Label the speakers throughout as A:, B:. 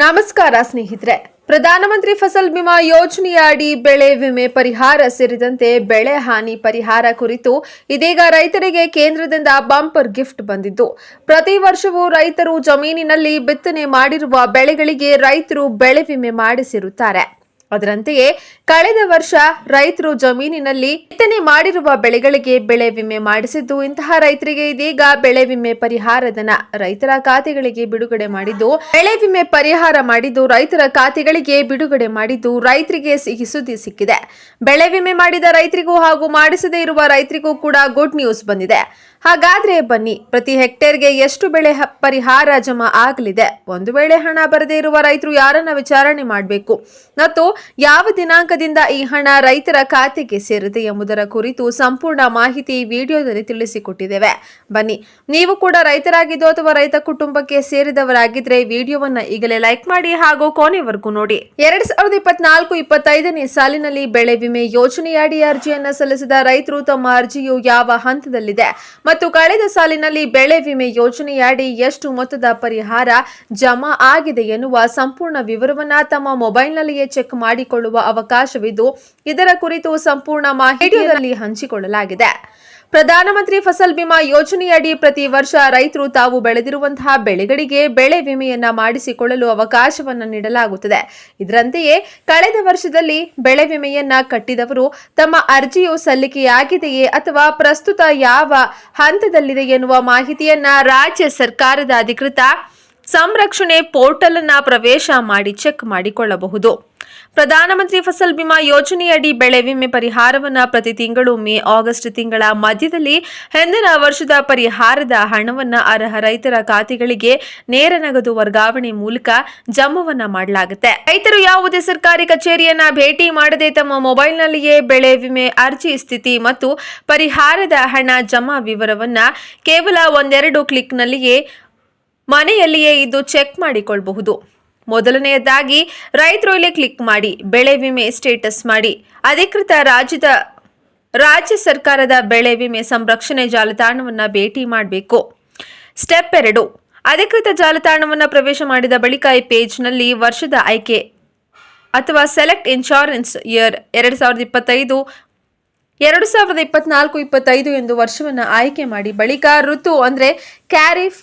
A: ನಮಸ್ಕಾರ ಸ್ನೇಹಿತರೆ. ಪ್ರಧಾನಮಂತ್ರಿ ಫಸಲ್ ಬಿಮಾ ಯೋಜನೆಯ ಅಡಿ ಬೆಳೆ ವಿಮೆ ಪರಿಹಾರ ಸೇರಿದಂತೆ ಬೆಳೆ ಹಾನಿ ಪರಿಹಾರ ಕುರಿತು ಇದೀಗ ರೈತರಿಗೆ ಕೇಂದ್ರದಿಂದ ಬಂಪರ್ ಗಿಫ್ಟ್ ಬಂದಿದ್ದು. ಪ್ರತಿ ವರ್ಷವೂ ರೈತರು ಜಮೀನಿನಲ್ಲಿ ಬಿತ್ತನೆ ಮಾಡಿರುವ ಬೆಳೆಗಳಿಗೆ ರೈತರು ಬೆಳೆ ವಿಮೆ ಮಾಡಿಸಿರುತ್ತಾರೆ. ಅದರಂತೆಯೇ ಕಳೆದ ವರ್ಷ ರೈತರು ಜಮೀನಿನಲ್ಲಿ ಬಿತ್ತನೆ ಮಾಡಿರುವ ಬೆಳೆಗಳಿಗೆ ಬೆಳೆ ವಿಮೆ ಮಾಡಿಸಿದ್ದು ಇಂತಹ ರೈತರಿಗೆ ಇದೀಗ ಬೆಳೆ ವಿಮೆ ಪರಿಹಾರಧನ ರೈತರ ಖಾತೆಗಳಿಗೆ ಬಿಡುಗಡೆ ಮಾಡಿದ್ದು, ಬೆಳೆ ವಿಮೆ ಪರಿಹಾರ ಮಾಡಿದ್ದು ರೈತರ ಖಾತೆಗಳಿಗೆ ಬಿಡುಗಡೆ ಮಾಡಿದ್ದು ರೈತರಿಗೆ ಸಿಹಿ ಸುದ್ದಿ ಸಿಕ್ಕಿದೆ. ಬೆಳೆ ವಿಮೆ ಮಾಡಿದ ರೈತರಿಗೂ ಹಾಗೂ ಮಾಡಿಸದೇ ಇರುವ ರೈತರಿಗೂ ಕೂಡ ಗುಡ್ ನ್ಯೂಸ್ ಬಂದಿದೆ. ಹಾಗಾದ್ರೆ ಬನ್ನಿ, ಪ್ರತಿ ಹೆಕ್ಟೇರ್ಗೆ ಎಷ್ಟು ಬೆಳೆ ಪರಿಹಾರ ಜಮಾ ಆಗಲಿದೆ? ಒಂದು ವೇಳೆ ಹಣ ಬರದೇ ಇರುವ ರೈತರು ಯಾರನ್ನ ವಿಚಾರಣೆ ಮಾಡಬೇಕು? ಮತ್ತು ಯಾವ ದಿನಾಂಕದಿಂದ ಈ ಹಣ ರೈತರ ಖಾತೆಗೆ ಸೇರಿದೆ ಎಂಬುದರ ಕುರಿತು ಸಂಪೂರ್ಣ ಮಾಹಿತಿ ಈ ವಿಡಿಯೋದಲ್ಲಿ ತಿಳಿಸಿಕೊಟ್ಟಿದ್ದೇವೆ. ಬನ್ನಿ, ನೀವು ಕೂಡ ರೈತರಾಗಿದ್ದು ಅಥವಾ ರೈತ ಕುಟುಂಬಕ್ಕೆ ಸೇರಿದವರಾಗಿದ್ರೆ ವಿಡಿಯೋವನ್ನ ಈಗಲೇ ಲೈಕ್ ಮಾಡಿ ಹಾಗೂ ಕೊನೆವರೆಗೂ ನೋಡಿ. ಎರಡ್ ಸಾವಿರದ ಇಪ್ಪತ್ನಾಲ್ಕು ಇಪ್ಪತ್ತೈದನೇ ಸಾಲಿನಲ್ಲಿ ಬೆಳೆ ವಿಮೆ ಯೋಜನೆಯಡಿ ಅರ್ಜಿಯನ್ನು ಸಲ್ಲಿಸಿದ ರೈತರು ತಮ್ಮ ಅರ್ಜಿಯು ಯಾವ ಹಂತದಲ್ಲಿದೆ ಮತ್ತು ಕಳೆದ ಸಾಲಿನಲ್ಲಿ ಬೆಳೆ ವಿಮೆ ಯೋಜನೆಯಡಿ ಎಷ್ಟು ಮೊತ್ತದ ಪರಿಹಾರ ಜಮಾ ಆಗಿದೆ ಎನ್ನುವ ಸಂಪೂರ್ಣ ವಿವರವನ್ನ ತಮ್ಮ ಮೊಬೈಲ್ನಲ್ಲಿಯೇ ಚೆಕ್ ಮಾಡಿಕೊಳ್ಳುವ ಅವಕಾಶವಿದ್ದು, ಇದರ ಕುರಿತು ಸಂಪೂರ್ಣ ಮಾಹಿತಿಯಲ್ಲಿ ಹಂಚಿಕೊಳ್ಳಲಾಗಿದೆ. ಪ್ರಧಾನಮಂತ್ರಿ ಫಸಲ್ ಬಿಮಾ ಯೋಜನೆಯಡಿ ಪ್ರತಿ ವರ್ಷ ರೈತರು ತಾವು ಬೆಳೆದಿರುವಂತಹ ಬೆಳೆಗಳಿಗೆ ಬೆಳೆ ವಿಮೆಯನ್ನ ಮಾಡಿಸಿಕೊಳ್ಳಲು ಅವಕಾಶವನ್ನು ನೀಡಲಾಗುತ್ತದೆ. ಇದರಂತೆಯೇ ಕಳೆದ ವರ್ಷದಲ್ಲಿ ಬೆಳೆ ವಿಮೆಯನ್ನ ಕಟ್ಟಿದವರು ತಮ್ಮ ಅರ್ಜಿಯು ಸಲ್ಲಿಕೆಯಾಗಿದೆಯೇ ಅಥವಾ ಪ್ರಸ್ತುತ ಯಾವ ಹಂತದಲ್ಲಿದೆ ಎನ್ನುವ ಮಾಹಿತಿಯನ್ನ ರಾಜ್ಯ ಸರ್ಕಾರದ ಅಧಿಕೃತ ಸಂರಕ್ಷಣೆ ಪೋರ್ಟಲ್ ಅನ್ನ ಪ್ರವೇಶ ಮಾಡಿ ಚೆಕ್ ಮಾಡಿಕೊಳ್ಳಬಹುದು. ಪ್ರಧಾನಮಂತ್ರಿ ಫಸಲ್ ಬಿಮಾ ಯೋಜನೆಯಡಿ ಬೆಳೆ ವಿಮೆ ಪರಿಹಾರವನ್ನು ಪ್ರತಿ ತಿಂಗಳು ಮೇ ಆಗಸ್ಟ್ ತಿಂಗಳ ಮಧ್ಯದಲ್ಲಿ ಹಿಂದಿನ ವರ್ಷದ ಪರಿಹಾರದ ಹಣವನ್ನು ಅರ್ಹ ರೈತರ ಖಾತೆಗಳಿಗೆ ನೇರ ನಗದು ವರ್ಗಾವಣೆ ಮೂಲಕ ಜಮವನ್ನ ಮಾಡಲಾಗುತ್ತೆ. ರೈತರು ಯಾವುದೇ ಸರ್ಕಾರಿ ಕಚೇರಿಯನ್ನ ಭೇಟಿ ಮಾಡದೆ ತಮ್ಮ ಮೊಬೈಲ್ನಲ್ಲಿಯೇ ಬೆಳೆ ವಿಮೆ ಅರ್ಜಿ ಸ್ಥಿತಿ ಮತ್ತು ಪರಿಹಾರದ ಹಣ ಜಮಾ ವಿವರವನ್ನ ಕೇವಲ ಒಂದೆರಡು ಕ್ಲಿಕ್ನಲ್ಲಿಯೇ ಮನೆಯಲ್ಲಿಯೇ ಇದು ಚೆಕ್ ಮಾಡಿಕೊಳ್ಳಬಹುದು ಮೊದಲನೆಯದಾಗಿ, ರೈತರು ಇಲ್ಲಿ ಕ್ಲಿಕ್ ಮಾಡಿ, ಬೆಳೆ ವಿಮೆ ಸ್ಟೇಟಸ್ ಮಾಡಿ. ಅಧಿಕೃತ ರಾಜ್ಯದ, ರಾಜ್ಯ ಸರ್ಕಾರದ ಬೆಳೆ ವಿಮೆ ಸಂರಕ್ಷಣೆ ಜಾಲತಾಣವನ್ನು ಭೇಟಿ ಮಾಡಬೇಕು. ಸ್ಟೆಪ್ ಎರಡು, ಅಧಿಕೃತ ಜಾಲತಾಣವನ್ನು ಪ್ರವೇಶ ಮಾಡಿದ ಬಳಿಕ ಈ ಪೇಜ್ನಲ್ಲಿ ವರ್ಷದ ಆಯ್ಕೆ ಅಥವಾ ಸೆಲೆಕ್ಟ್ ಇನ್ಶೂರೆನ್ಸ್ ಇಯರ್ ಎರಡು ಸಾವಿರದ ಇಪ್ಪತ್ತೈದು, ಎರಡು ಸಾವಿರದ ಇಪ್ಪತ್ನಾಲ್ಕು, ಇಪ್ಪತ್ತೈದು ಎಂದು ವರ್ಷವನ್ನು ಆಯ್ಕೆ ಮಾಡಿ. ಬಳಿಕ ಋತು ಅಂದರೆ ಕ್ಯಾರಿಫ್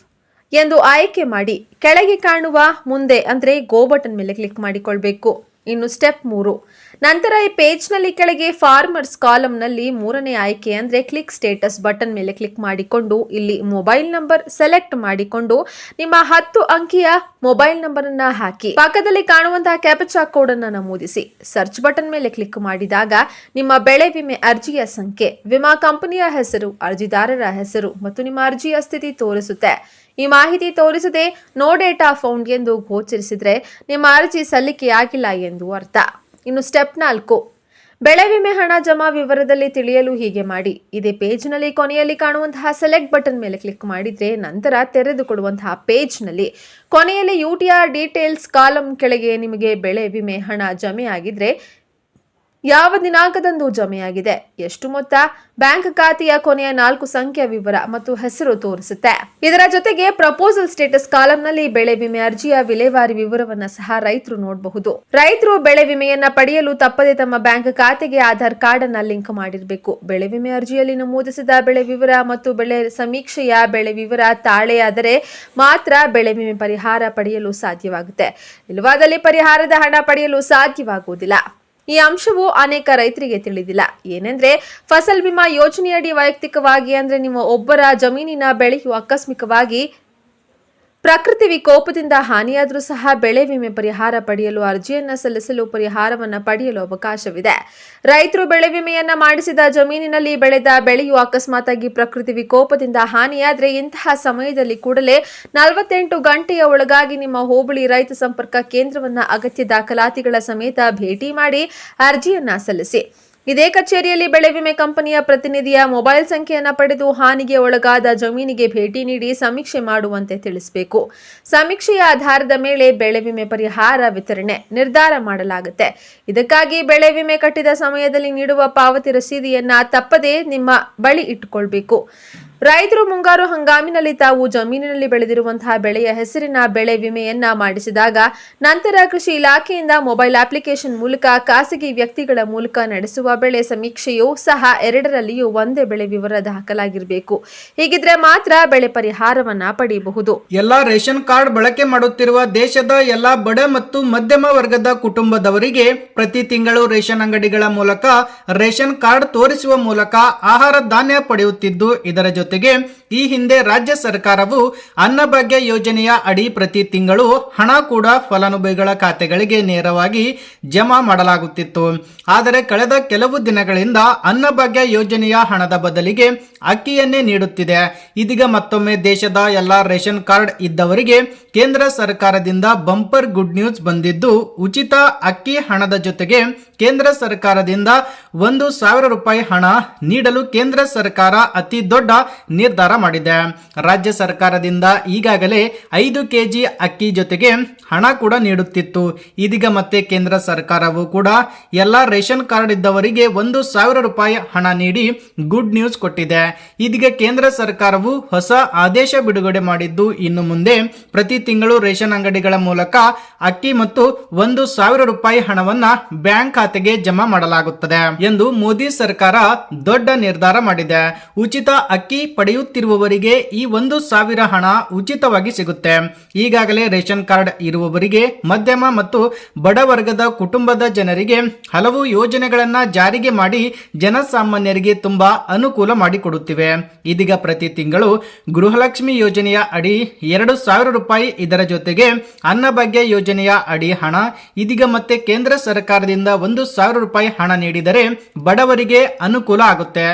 A: ಎಂದು ಆಯ್ಕೆ ಮಾಡಿ ಕೆಳಗೆ ಕಾಣುವ ಮುಂದೆ ಅಂದರೆ ಗೋ ಬಟನ್ ಮೇಲೆ ಕ್ಲಿಕ್ ಮಾಡಿಕೊಳ್ಬೇಕು. ಇನ್ನು ಸ್ಟೆಪ್ ಮೂರು. ನಂತರ ಈ ಪೇಜ್ನಲ್ಲಿ ಕೆಳಗೆ ಫಾರ್ಮರ್ಸ್ ಕಾಲಮ್ನಲ್ಲಿ ಮೂರನೇ ಆಯ್ಕೆ ಅಂದರೆ ಕ್ಲಿಕ್ ಸ್ಟೇಟಸ್ ಬಟನ್ ಮೇಲೆ ಕ್ಲಿಕ್ ಮಾಡಿಕೊಂಡು ಇಲ್ಲಿ ಮೊಬೈಲ್ ನಂಬರ್ ಸೆಲೆಕ್ಟ್ ಮಾಡಿಕೊಂಡು ನಿಮ್ಮ ಹತ್ತು ಅಂಕಿಯ ಮೊಬೈಲ್ ನಂಬರನ್ನು ಹಾಕಿ. ಪಕ್ಕದಲ್ಲಿ ಕಾಣುವಂತಹ ಕ್ಯಾಪಚಾ ಕೋಡ್ ಅನ್ನ ನಮೂದಿಸಿ. ಸರ್ಚ್ ಬಟನ್ ಮೇಲೆ ಕ್ಲಿಕ್ ಮಾಡಿದಾಗ ನಿಮ್ಮ ಬೆಳೆ ವಿಮೆ ಅರ್ಜಿಯ ಸಂಖ್ಯೆ, ವಿಮಾ ಕಂಪನಿಯ ಹೆಸರು, ಅರ್ಜಿದಾರರ ಹೆಸರು ಮತ್ತು ನಿಮ್ಮ ಅರ್ಜಿಯ ಸ್ಥಿತಿ ತೋರಿಸುತ್ತೆ. ಈ ಮಾಹಿತಿ ತೋರಿಸದೆ ನೋ ಡೇಟಾ ಫೌಂಡ್ ಎಂದು ಗೋಚರಿಸಿದರೆ ನಿಮ್ಮ ಅರ್ಜಿ ಸಲ್ಲಿಕೆಯಾಗಿಲ್ಲ ಎಂದು ಅರ್ಥ. ಇನ್ನು ಸ್ಟೆಪ್ ನಾಲ್ಕು. ಬೆಳೆ ವಿಮೆ ಹಣ ಜಮಾ ವಿವರದಲ್ಲಿ ತಿಳಿಯಲು ಹೀಗೆ ಮಾಡಿ. ಇದೇ ಪೇಜ್ನಲ್ಲಿ ಕೊನೆಯಲ್ಲಿ ಕಾಣುವಂತಹ ಸೆಲೆಕ್ಟ್ ಬಟನ್ ಮೇಲೆ ಕ್ಲಿಕ್ ಮಾಡಿದರೆ ನಂತರ ತೆರೆದುಕೊಡುವಂತಹ ಪೇಜ್ನಲ್ಲಿ ಕೊನೆಯಲ್ಲಿ U T R details column ಕೆಳಗೆ ನಿಮಗೆ ಬೆಳೆ ವಿಮೆ ಹಣ ಜಮೆ ಆಗಿದ್ರೆ ಯಾವ ದಿನಾಂಕದಂದು ಜಮೆಯಾಗಿದೆ? ಎಷ್ಟು ಮೊತ್ತ? ಬ್ಯಾಂಕ್ ಖಾತೆಯ ಕೊನೆಯ ನಾಲ್ಕು ಸಂಖ್ಯೆಯ ವಿವರ ಮತ್ತು ಹೆಸರು ತೋರಿಸುತ್ತೆ. ಇದರ ಜೊತೆಗೆ ಪ್ರಪೋಸಲ್ ಸ್ಟೇಟಸ್ ಕಾಲಂನಲ್ಲಿ ಬೆಳೆ ವಿಮೆ ಅರ್ಜಿಯ ವಿಲೇವಾರಿ ವಿವರವನ್ನ ಸಹ ರೈತರು ನೋಡಬಹುದು. ರೈತರು ಬೆಳೆ ವಿಮೆಯನ್ನ ಪಡೆಯಲು ತಪ್ಪದೆ ತಮ್ಮ ಬ್ಯಾಂಕ್ ಖಾತೆಗೆ ಆಧಾರ್ ಕಾರ್ಡ್ ಅನ್ನ ಲಿಂಕ್ ಮಾಡಿರಬೇಕು. ಬೆಳೆ ವಿಮೆ ಅರ್ಜಿಯಲ್ಲಿ ನಮೂದಿಸಿದ ಬೆಳೆ ವಿವರ ಮತ್ತು ಬೆಳೆ ಸಮೀಕ್ಷೆಯ ಬೆಳೆ ವಿವರ ತಾಳೆಯಾದರೆ ಮಾತ್ರ ಬೆಳೆ ವಿಮೆ ಪರಿಹಾರ ಪಡೆಯಲು ಸಾಧ್ಯವಾಗುತ್ತೆ. ಇಲ್ಲವಾದಲ್ಲಿ ಪರಿಹಾರದ ಹಣ ಪಡೆಯಲು ಸಾಧ್ಯವಾಗುವುದಿಲ್ಲ. ಈ ಅಂಶವು ಅನೇಕ ರೈತರಿಗೆ ತಿಳಿದಿಲ್ಲ. ಏನೆಂದ್ರೆ, ಫಸಲ್ ಬಿಮಾ ಯೋಜನೆಯಡಿ ವೈಯಕ್ತಿಕವಾಗಿ ಅಂದ್ರೆ ನಿಮ್ಮ ಒಬ್ಬರ ಜಮೀನಿನ ಬೆಳೆಯು ಆಕಸ್ಮಿಕವಾಗಿ ಪ್ರಕೃತಿ ವಿಕೋಪದಿಂದ ಹಾನಿಯಾದರೂ ಸಹ ಬೆಳೆ ವಿಮೆ ಪರಿಹಾರ ಪಡೆಯಲು ಅರ್ಜಿಯನ್ನು ಸಲ್ಲಿಸಲು ಪರಿಹಾರವನ್ನು ಪಡೆಯಲು ಅವಕಾಶವಿದೆ. ರೈತರು ಬೆಳೆ ವಿಮೆಯನ್ನ ಮಾಡಿಸಿದ ಜಮೀನಿನಲ್ಲಿ ಬೆಳೆದ ಬೆಳೆಯು ಅಕಸ್ಮಾತಾಗಿ ಪ್ರಕೃತಿ ವಿಕೋಪದಿಂದ ಹಾನಿಯಾದರೆ ಇಂತಹ ಸಮಯದಲ್ಲಿ ಕೂಡಲೇ ನಲವತ್ತೆಂಟು ಗಂಟೆಯ ಒಳಗಾಗಿ ನಿಮ್ಮ ಹೋಬಳಿ ರೈತ ಸಂಪರ್ಕ ಕೇಂದ್ರವನ್ನು ಅಗತ್ಯ ದಾಖಲಾತಿಗಳ ಸಮೇತ ಭೇಟಿ ಮಾಡಿ ಅರ್ಜಿಯನ್ನ ಸಲ್ಲಿಸಿ. ಇದೇ ಕಚೇರಿಯಲ್ಲಿ ಬೆಳೆ ವಿಮೆ ಕಂಪನಿಯ ಪ್ರತಿನಿಧಿಯ ಮೊಬೈಲ್ ಸಂಖ್ಯೆಯನ್ನು ಪಡೆದು ಹಾನಿಗೆ ಒಳಗಾದ ಜಮೀನಿಗೆ ಭೇಟಿ ನೀಡಿ ಸಮೀಕ್ಷೆ ಮಾಡುವಂತೆ ತಿಳಿಸಬೇಕು. ಸಮೀಕ್ಷೆಯ ಆಧಾರದ ಮೇಲೆ ಬೆಳೆ ವಿಮೆ ಪರಿಹಾರ ವಿತರಣೆ ನಿರ್ಧಾರ ಮಾಡಲಾಗುತ್ತೆ. ಇದಕ್ಕಾಗಿ ಬೆಳೆ ವಿಮೆ ಕಟ್ಟಿದ ಸಮಯದಲ್ಲಿ ನೀಡುವ ಪಾವತಿ ರಸೀದಿಯನ್ನ ತಪ್ಪದೇ ನಿಮ್ಮ ಬಳಿ ಇಟ್ಟುಕೊಳ್ಬೇಕು ರೈತರು ಮುಂಗಾರು ಹಂಗಾಮಿನಲ್ಲಿ ತಾವು ಜಮೀನಿನಲ್ಲಿ ಬೆಳೆದಿರುವಂತಹ ಬೆಳೆಯ ಹೆಸರಿನ ಬೆಳೆ ವಿಮೆಯನ್ನ ಮಾಡಿಸಿದಾಗ ನಂತರ ಕೃಷಿ ಇಲಾಖೆಯಿಂದ ಮೊಬೈಲ್ ಅಪ್ಲಿಕೇಶನ್ ಮೂಲಕ ಖಾಸಗಿ ವ್ಯಕ್ತಿಗಳ ಮೂಲಕ ನಡೆಸುವ ಬೆಳೆ ಸಮೀಕ್ಷೆಯೂ ಸಹ ಎರಡರಲ್ಲಿಯೂ ಒಂದೇ ಬೆಳೆ ವಿವರ ದಾಖಲಾಗಿರಬೇಕು ಹೀಗಿದ್ರೆ ಮಾತ್ರ ಬೆಳೆ ಪರಿಹಾರವನ್ನ ಪಡೆಯಬಹುದು
B: ಎಲ್ಲ ರೇಷನ್ ಕಾರ್ಡ್ ಬಳಕೆ ಮಾಡುತ್ತಿರುವ ದೇಶದ ಎಲ್ಲಾ ಬಡ ಮತ್ತು ಮಧ್ಯಮ ವರ್ಗದ ಕುಟುಂಬದವರಿಗೆ ಪ್ರತಿ ತಿಂಗಳು ರೇಷನ್ ಅಂಗಡಿಗಳ ಮೂಲಕ ರೇಷನ್ ಕಾರ್ಡ್ ತೋರಿಸುವ ಮೂಲಕ ಆಹಾರ ಧಾನ್ಯ ಪಡೆಯುತ್ತಿದ್ದು, ಇದರ ಜೊತೆಗೆ ಈ ಹಿಂದೆ ರಾಜ್ಯ ಸರ್ಕಾರವು ಅನ್ನಭಾಗ್ಯ ಯೋಜನೆಯ ಅಡಿ ಪ್ರತಿ ತಿಂಗಳು ಹಣ ಕೂಡ ಫಲಾನುಭವಿಗಳ ಖಾತೆಗಳಿಗೆ ನೇರವಾಗಿ ಜಮಾ ಮಾಡಲಾಗುತ್ತಿತ್ತು. ಆದರೆ ಕಳೆದ ಕೆಲವು ದಿನಗಳಿಂದ ಅನ್ನಭಾಗ್ಯ ಯೋಜನೆಯ ಹಣದ ಬದಲಿಗೆ ಅಕ್ಕಿಯನ್ನೇ ನೀಡುತ್ತಿದೆ. ಇದೀಗ ಮತ್ತೊಮ್ಮೆ ದೇಶದ ಎಲ್ಲ ರೇಷನ್ ಕಾರ್ಡ್ ಇದ್ದವರಿಗೆ ಕೇಂದ್ರ ಸರ್ಕಾರದಿಂದ ಬಂಪರ್ ಗುಡ್ ನ್ಯೂಸ್ ಬಂದಿದ್ದು, ಉಚಿತ ಅಕ್ಕಿ ಹಣದ ಜೊತೆಗೆ ಕೇಂದ್ರ ಸರ್ಕಾರದಿಂದ ಒಂದು ಸಾವಿರ ರೂಪಾಯಿ ಹಣ ನೀಡಲು ಕೇಂದ್ರ ಸರ್ಕಾರ ಅತಿ ದೊಡ್ಡ ನಿರ್ಧಾರ ಮಾಡಿದೆ. ರಾಜ್ಯ ಸರ್ಕಾರದಿಂದ ಈಗಾಗಲೇ ಐದು ಕೆಜಿ ಅಕ್ಕಿ ಜೊತೆಗೆ ಹಣ ಕೂಡ ನೀಡುತ್ತಿತ್ತು. ಇದೀಗ ಮತ್ತೆ ಕೇಂದ್ರ ಸರ್ಕಾರವು ಕೂಡ ಎಲ್ಲ ರೇಷನ್ ಕಾರ್ಡ್ ಇದ್ದವರಿಗೆ ಒಂದು ಸಾವಿರ ರೂಪಾಯಿ ಹಣ ನೀಡಿ ಗುಡ್ ನ್ಯೂಸ್ ಕೊಟ್ಟಿದೆ. ಇದೀಗ ಕೇಂದ್ರ ಸರ್ಕಾರವು ಹೊಸ ಆದೇಶ ಬಿಡುಗಡೆ ಮಾಡಿದ್ದು ಇನ್ನು ಮುಂದೆ ಪ್ರತಿ ತಿಂಗಳು ರೇಷನ್ ಅಂಗಡಿಗಳ ಮೂಲಕ ಅಕ್ಕಿ ಮತ್ತು ಒಂದು ಸಾವಿರ ರೂಪಾಯಿ ಹಣವನ್ನ ಬ್ಯಾಂಕ್ ಖಾತೆಗೆ ಜಮಾ ಮಾಡಲಾಗುತ್ತದೆ ಎಂದು ಮೋದಿ ಸರ್ಕಾರ ದೊಡ್ಡ ನಿರ್ಧಾರ ಮಾಡಿದೆ. ಉಚಿತ ಅಕ್ಕಿ ಪಡೆಯುತ್ತಿರುವವರಿಗೆ ಈ ಒಂದು ಸಾವಿರ ಹಣ ಉಚಿತವಾಗಿ ಸಿಗುತ್ತೆ. ಈಗಾಗಲೇ ರೇಷನ್ ಕಾರ್ಡ್ ಇರುವವರಿಗೆ, ಮಧ್ಯಮ ಮತ್ತು ಬಡವರ್ಗದ ಕುಟುಂಬದ ಜನರಿಗೆ ಹಲವು ಯೋಜನೆಗಳನ್ನ ಜಾರಿಗೆ ಮಾಡಿ ಜನಸಾಮಾನ್ಯರಿಗೆ ತುಂಬಾ ಅನುಕೂಲ ಮಾಡಿಕೊಡುತ್ತಿವೆ. ಇದೀಗ ಪ್ರತಿ ತಿಂಗಳು ಗೃಹಲಕ್ಷ್ಮಿ ಯೋಜನೆಯ ಅಡಿ ಎರಡು ಸಾವಿರ ರೂಪಾಯಿ ಇದರ ಜೊತೆಗೆ ಅನ್ನಭಾಗ್ಯ ಯೋಜನೆಯ ಅಡಿ ಹಣ, ಇದೀಗ ಮತ್ತೆ ಕೇಂದ್ರ ಸರ್ಕಾರದಿಂದ ಒಂದು ಸಾವಿರ ರೂಪಾಯಿ ಹಣ ನೀಡಿದರೆ ಬಡವರಿಗೆ ಅನುಕೂಲ ಆಗುತ್ತೆ.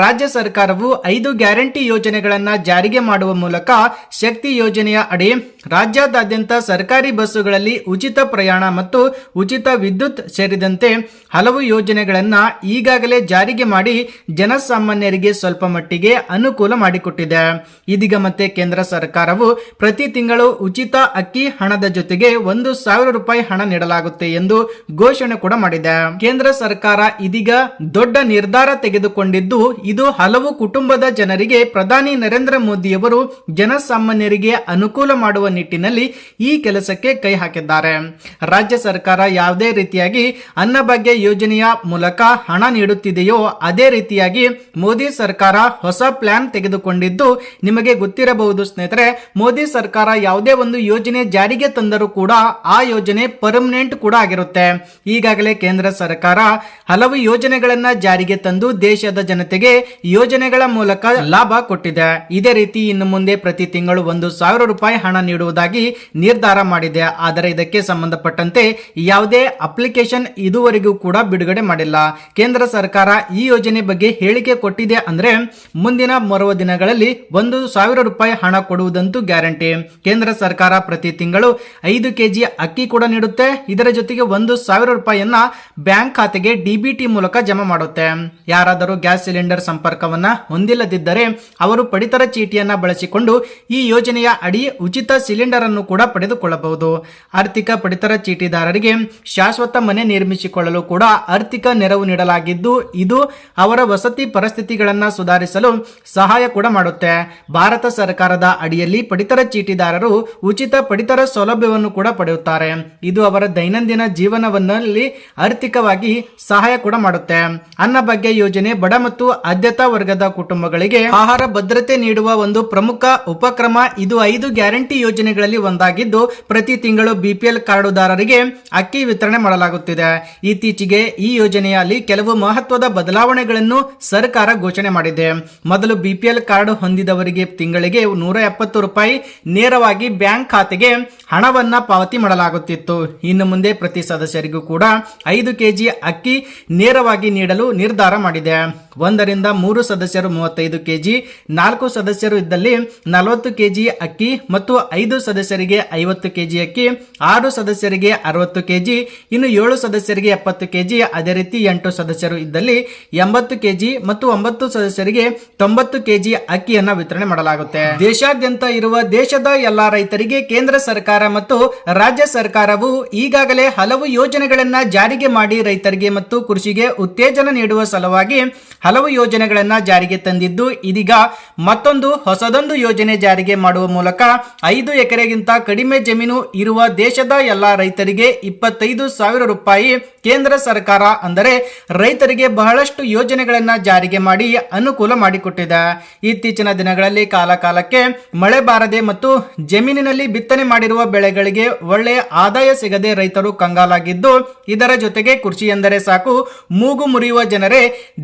B: ರಾಜ್ಯ ಸರ್ಕಾರವು ಐದು ಗ್ಯಾರಂಟಿ ಯೋಜನೆಗಳನ್ನ ಜಾರಿಗೆ ಮಾಡುವ ಮೂಲಕ ಶಕ್ತಿ ಯೋಜನೆಯ ಅಡಿ ರಾಜ್ಯಾದ್ಯಂತ ಸರ್ಕಾರಿ ಬಸ್ಸುಗಳಲ್ಲಿ ಉಚಿತ ಪ್ರಯಾಣ ಮತ್ತು ಉಚಿತ ವಿದ್ಯುತ್ ಸೇರಿದಂತೆ ಹಲವು ಯೋಜನೆಗಳನ್ನು ಈಗಾಗಲೇ ಜಾರಿಗೆ ಮಾಡಿ ಜನಸಾಮಾನ್ಯರಿಗೆ ಸ್ವಲ್ಪ ಮಟ್ಟಿಗೆ ಅನುಕೂಲ ಮಾಡಿಕೊಟ್ಟಿದೆ. ಇದೀಗ ಮತ್ತೆ ಕೇಂದ್ರ ಸರ್ಕಾರವು ಪ್ರತಿ ತಿಂಗಳು ಉಚಿತ ಅಕ್ಕಿ ಹಣದ ಜೊತೆಗೆ ಒಂದು ಸಾವಿರ ರೂಪಾಯಿ ಹಣ ನೀಡಲಾಗುತ್ತೆ ಎಂದು ಘೋಷಣೆ ಕೂಡ ಮಾಡಿದೆ. ಕೇಂದ್ರ ಸರ್ಕಾರ ಇದೀಗ ದೊಡ್ಡ ನಿರ್ಧಾರ ತೆಗೆದುಕೊಂಡಿದ್ದು ಇದು ಹಲವು ಕುಟುಂಬದ ಜನರಿಗೆ ಪ್ರಧಾನಿ ನರೇಂದ್ರ ಮೋದಿಯವರು ಜನಸಾಮಾನ್ಯರಿಗೆ ಅನುಕೂಲ ಮಾಡುವ ನಿಟ್ಟಿನಲ್ಲಿ ಈ ಕೆಲಸಕ್ಕೆ ಕೈ ಹಾಕಿದ್ದಾರೆ. ರಾಜ್ಯ ಸರ್ಕಾರ ಯಾವುದೇ ರೀತಿಯಾಗಿ ಅನ್ನಭಾಗ್ಯ ಯೋಜನೆಯ ಮೂಲಕ ಹಣ ನೀಡುತ್ತಿದೆಯೋ ಅದೇ ರೀತಿಯಾಗಿ ಮೋದಿ ಸರ್ಕಾರ ಹೊಸ ಪ್ಲಾನ್ ತೆಗೆದುಕೊಂಡಿದ್ದು ನಿಮಗೆ ಗೊತ್ತಿರಬಹುದು ಸ್ನೇಹಿತರೆ, ಮೋದಿ ಸರ್ಕಾರ ಯಾವುದೇ ಒಂದು ಯೋಜನೆ ಜಾರಿಗೆ ತಂದರೂ ಕೂಡ ಆ ಯೋಜನೆ ಪರ್ಮನೆಂಟ್ ಕೂಡ ಆಗಿರುತ್ತೆ. ಈಗಾಗಲೇ ಕೇಂದ್ರ ಸರ್ಕಾರ ಹಲವು ಯೋಜನೆಗಳನ್ನ ಜಾರಿಗೆ ತಂದು ದೇಶದ ಜನತೆಗೆ ಯೋಜನೆಗಳ ಮೂಲಕ ಲಾಭ ಕೊಟ್ಟಿದೆ. ಇದೇ ರೀತಿ ಇನ್ನು ಮುಂದೆ ಪ್ರತಿ ತಿಂಗಳು ಒಂದು ಸಾವಿರ ರೂಪಾಯಿ ಹಣ ನೀಡುವುದಾಗಿ ನಿರ್ಧಾರ ಮಾಡಿದೆ. ಆದರೆ ಇದಕ್ಕೆ ಸಂಬಂಧಪಟ್ಟಂತೆ ಯಾವುದೇ ಅಪ್ಲಿಕೇಶನ್ ಇದುವರೆಗೂ ಕೂಡ ಬಿಡುಗಡೆ ಮಾಡಿಲ್ಲ. ಕೇಂದ್ರ ಸರ್ಕಾರ ಈ ಯೋಜನೆ ಬಗ್ಗೆ ಹೇಳಿಕೆ ಕೊಟ್ಟಿದೆ ಅಂದ್ರೆ ಮುಂದಿನ ಮರುವ ದಿನಗಳಲ್ಲಿ ಒಂದು ಸಾವಿರ ರೂಪಾಯಿ ಹಣ ಕೊಡುವುದಂತೂ ಗ್ಯಾರಂಟಿ. ಕೇಂದ್ರ ಸರ್ಕಾರ ಪ್ರತಿ ತಿಂಗಳು ಐದು ಕೆಜಿ ಅಕ್ಕಿ ಕೂಡ ನೀಡುತ್ತೆ. ಇದರ ಜೊತೆಗೆ ಒಂದು ಸಾವಿರ ರೂಪಾಯಿಯನ್ನ ಬ್ಯಾಂಕ್ ಖಾತೆಗೆ ಡಿಬಿಟಿ ಮೂಲಕ ಜಮಾ ಮಾಡುತ್ತೆ. ಯಾರಾದರೂ ಗ್ಯಾಸ್ ಸಿಲಿಂಡರ್ ಸಂಪರ್ಕವನ್ನ ಹೊಂದಿಲ್ಲದಿದ್ದರೆ ಅವರು ಪಡಿತರ ಚೀಟಿಯನ್ನ ಬಳಸಿಕೊಂಡು ಈ ಯೋಜನೆಯ ಅಡಿ ಉಚಿತ ಸಿಲಿಂಡರ್ ಅನ್ನು ಕೂಡ ಪಡೆದುಕೊಳ್ಳಬಹುದು. ಆರ್ಥಿಕ ಪಡಿತರ ಚೀಟಿದಾರರಿಗೆ ಶಾಶ್ವತ ಮನೆ ನಿರ್ಮಿಸಿಕೊಳ್ಳಲು ಕೂಡ ಆರ್ಥಿಕ ನೆರವು ನೀಡಲಾಗಿದ್ದು, ಇದು ಅವರ ವಸತಿ ಪರಿಸ್ಥಿತಿಗಳನ್ನು ಸುಧಾರಿಸಲು ಸಹಾಯ ಕೂಡ ಮಾಡುತ್ತೆ. ಭಾರತ ಸರ್ಕಾರದ ಅಡಿಯಲ್ಲಿ ಪಡಿತರ ಚೀಟಿದಾರರು ಉಚಿತ ಪಡಿತರ ಸೌಲಭ್ಯವನ್ನು ಕೂಡ ಪಡೆಯುತ್ತಾರೆ. ಇದು ಅವರ ದೈನಂದಿನ ಜೀವನವನ್ನಲ್ಲಿ ಆರ್ಥಿಕವಾಗಿ ಸಹಾಯ ಕೂಡ ಮಾಡುತ್ತೆ. ಅನ್ನಭಾಗ್ಯ ಯೋಜನೆ ಬಡ ಮತ್ತು ಆದ್ಯತಾ ವರ್ಗದ ಕುಟುಂಬಗಳಿಗೆ ಆಹಾರ ಭದ್ರತೆ ನೀಡುವ ಒಂದು ಪ್ರಮುಖ ಉಪಕ್ರಮ ಇದು ಐದು ಗ್ಯಾರಂಟಿ ಯೋಜನೆಗಳಲ್ಲಿ ಒಂದಾಗಿದ್ದು, ಪ್ರತಿ ತಿಂಗಳು ಬಿಪಿಎಲ್ ಕಾರ್ಡುದಾರರಿಗೆ ಅಕ್ಕಿ ವಿತರಣೆ ಮಾಡಲಾಗುತ್ತಿದೆ. ಇತ್ತೀಚೆಗೆ ಈ ಯೋಜನೆಯಲ್ಲಿ ಕೆಲವು ಮಹತ್ವದ ಬದಲಾವಣೆಗಳನ್ನು ಸರ್ಕಾರ ಘೋಷಣೆ ಮಾಡಿದೆ. ಮೊದಲು ಬಿಪಿಎಲ್ ಕಾರ್ಡ್ ಹೊಂದಿದವರಿಗೆ ತಿಂಗಳಿಗೆ ನೂರ ಎಪ್ಪತ್ತು ರೂಪಾಯಿ ನೇರವಾಗಿ ಬ್ಯಾಂಕ್ ಖಾತೆಗೆ ಹಣವನ್ನ ಪಾವತಿ ಮಾಡಲಾಗುತ್ತಿತ್ತು. ಇನ್ನು ಮುಂದೆ ಪ್ರತಿ ಸದಸ್ಯರಿಗೂ ಕೂಡ ಐದು ಕೆಜಿ ಅಕ್ಕಿ ನೇರವಾಗಿ ನೀಡಲು ನಿರ್ಧಾರ ಮಾಡಿದೆ. ಒಂದರಿಂದ ಮೂರು ಸದಸ್ಯರು ಮೂವತ್ತೈದು ಕೆಜಿ, ನಾಲ್ಕು ಸದಸ್ಯರು ಇದ್ದಲ್ಲಿ ನಲವತ್ತು ಕೆಜಿ ಅಕ್ಕಿ ಮತ್ತು ಐದು ಸದಸ್ಯರಿಗೆ ಐವತ್ತು ಕೆಜಿ ಅಕ್ಕಿ, ಆರು ಸದಸ್ಯರಿಗೆ ಅರವತ್ತು ಕೆಜಿ, ಇನ್ನು ಏಳು ಸದಸ್ಯರಿಗೆ ಎಪ್ಪತ್ತು ಕೆಜಿ, ಅದೇ ರೀತಿ ಎಂಟು ಸದಸ್ಯರು ಇದ್ದಲ್ಲಿ ಎಂಬತ್ತು ಕೆಜಿ ಮತ್ತು ಒಂಬತ್ತು ಸದಸ್ಯರಿಗೆ ತೊಂಬತ್ತು ಕೆಜಿ ಅಕ್ಕಿಯನ್ನ ವಿತರಣೆ ಮಾಡಲಾಗುತ್ತೆ. ದೇಶಾದ್ಯಂತ ಇರುವ ದೇಶದ ಎಲ್ಲಾ ರೈತರಿಗೆ ಕೇಂದ್ರ ಸರ್ಕಾರ ಮತ್ತು ರಾಜ್ಯ ಸರ್ಕಾರವು ಈಗಾಗಲೇ ಹಲವು ಯೋಜನೆಗಳನ್ನ ಜಾರಿಗೆ ಮಾಡಿ ರೈತರಿಗೆ ಮತ್ತು ಕೃಷಿಗೆ ಉತ್ತೇಜನ ನೀಡುವ ಸಲುವಾಗಿ ಹಲವು ಯೋಜನೆಗಳನ್ನು ಜಾರಿಗೆ ತಂದಿದ್ದು, ಇದೀಗ ಮತ್ತೊಂದು ಹೊಸದೊಂದು ಯೋಜನೆ ಜಾರಿಗೆ ಮಾಡುವ ಮೂಲಕ ಐದು ಎಕರೆಗಿಂತ ಕಡಿಮೆ ಜಮೀನು ಇರುವ ದೇಶದ ಎಲ್ಲ ರೈತರಿಗೆ ಇಪ್ಪತ್ತೈದು ಸಾವಿರ ರೂಪಾಯಿ ಕೇಂದ್ರ ಸರ್ಕಾರ ಅಂದರೆ ರೈತರಿಗೆ ಬಹಳಷ್ಟು ಯೋಜನೆಗಳನ್ನು ಜಾರಿಗೆ ಮಾಡಿ ಅನುಕೂಲ ಮಾಡಿಕೊಟ್ಟಿದೆ. ಇತ್ತೀಚಿನ ದಿನಗಳಲ್ಲಿ ಕಾಲ ಕಾಲಕ್ಕೆ ಮಳೆ ಬಾರದೆ ಮತ್ತು ಜಮೀನಿನಲ್ಲಿ ಬಿತ್ತನೆ ಮಾಡಿರುವ ಬೆಳೆಗಳಿಗೆ ಒಳ್ಳೆಯ ಆದಾಯ ಸಿಗದೆ ರೈತರು ಕಂಗಾಲಾಗಿದ್ದು, ಇದರ ಜೊತೆಗೆ ಕೃಷಿ ಎಂದರೆ ಸಾಕು, ಮೂಗು ಮುರಿಯುವ ಜನರೇ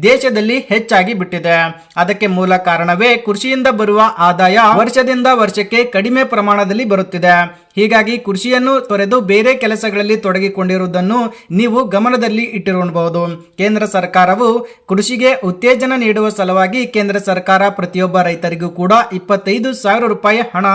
B: ದೇಶದಲ್ಲಿ ಹೆಚ್ಚಾಗಿ ಬಿಟ್ಟಿದೆ. ಅದಕ್ಕೆ ಮೂಲ ಕಾರಣವೇ ಕೃಷಿಯಿಂದ ಬರುವ ಆದಾಯ ವರ್ಷದಿಂದ ವರ್ಷಕ್ಕೆ ಕಡಿಮೆ ಪ್ರಮಾಣದಲ್ಲಿ ಬರುತ್ತಿದೆ. ಹೀಗಾಗಿ ಕೃಷಿಯನ್ನು ತೊರೆದು ಬೇರೆ ಕೆಲಸಗಳಲ್ಲಿ ತೊಡಗಿಕೊಂಡಿರುವುದನ್ನು ನೀವು ಗಮನದಲ್ಲಿ ಇಟ್ಟಿರಬಹುದು ಕೇಂದ್ರ ಸರ್ಕಾರವು ಕೃಷಿಗೆ ಉತ್ತೇಜನ ನೀಡುವ ಸಲುವಾಗಿ ಕೇಂದ್ರ ಸರ್ಕಾರ ಪ್ರತಿಯೊಬ್ಬ ರೈತರಿಗೂ ಕೂಡ ಇಪ್ಪತ್ತೈದು ಸಾವಿರ ರೂಪಾಯಿ ಹಣ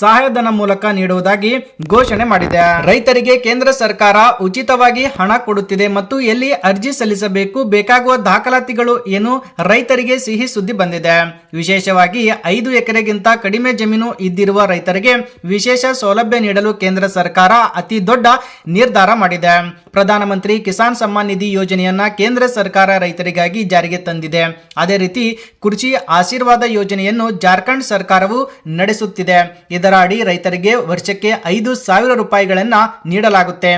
B: ಸಹಾಯಧನ ಮೂಲಕ ನೀಡುವುದಾಗಿ ಘೋಷಣೆ ಮಾಡಿದೆ. ರೈತರಿಗೆ ಕೇಂದ್ರ ಸರ್ಕಾರ ಉಚಿತವಾಗಿ ಹಣ ಕೊಡುತ್ತಿದೆ ಮತ್ತು ಎಲ್ಲಿ ಅರ್ಜಿ ಸಲ್ಲಿಸಬೇಕು, ಬೇಕಾಗುವ ದಾಖಲಾತಿಗಳು ಏನು ರೈತರಿಗೆ ಸಿಹಿ ಸುದ್ದಿ ಬಂದಿದೆ. ವಿಶೇಷವಾಗಿ ಐದು ಎಕರೆಗಿಂತ ಕಡಿಮೆ ಜಮೀನು ಇದ್ದಿರುವ ರೈತರಿಗೆ ವಿಶೇಷ ಸೌಲಭ್ಯ ನೀಡಲು ಕೇಂದ್ರ ಸರ್ಕಾರ ಅತಿ ದೊಡ್ಡ ನಿರ್ಧಾರ ಮಾಡಿದೆ. ಪ್ರಧಾನಮಂತ್ರಿ ಕಿಸಾನ್ ಸಮ್ಮಾನ್ ನಿಧಿ ಯೋಜನೆಯನ್ನ ಕೇಂದ್ರ ಸರ್ಕಾರ ರೈತರಿಗಾಗಿ ಜಾರಿಗೆ ತಂದಿದೆ. ಅದೇ ರೀತಿ ಕೃಷಿ ಆಶೀರ್ವಾದ ಯೋಜನೆಯನ್ನು ಜಾರ್ಖಂಡ್ ಸರ್ಕಾರವು ನಡೆಸುತ್ತಿದೆ. ಇದರ ಅಡಿ ರೈತರಿಗೆ ವರ್ಷಕ್ಕೆ ಐದು ಸಾವಿರ ರೂಪಾಯಿಗಳನ್ನ ನೀಡಲಾಗುತ್ತೆ.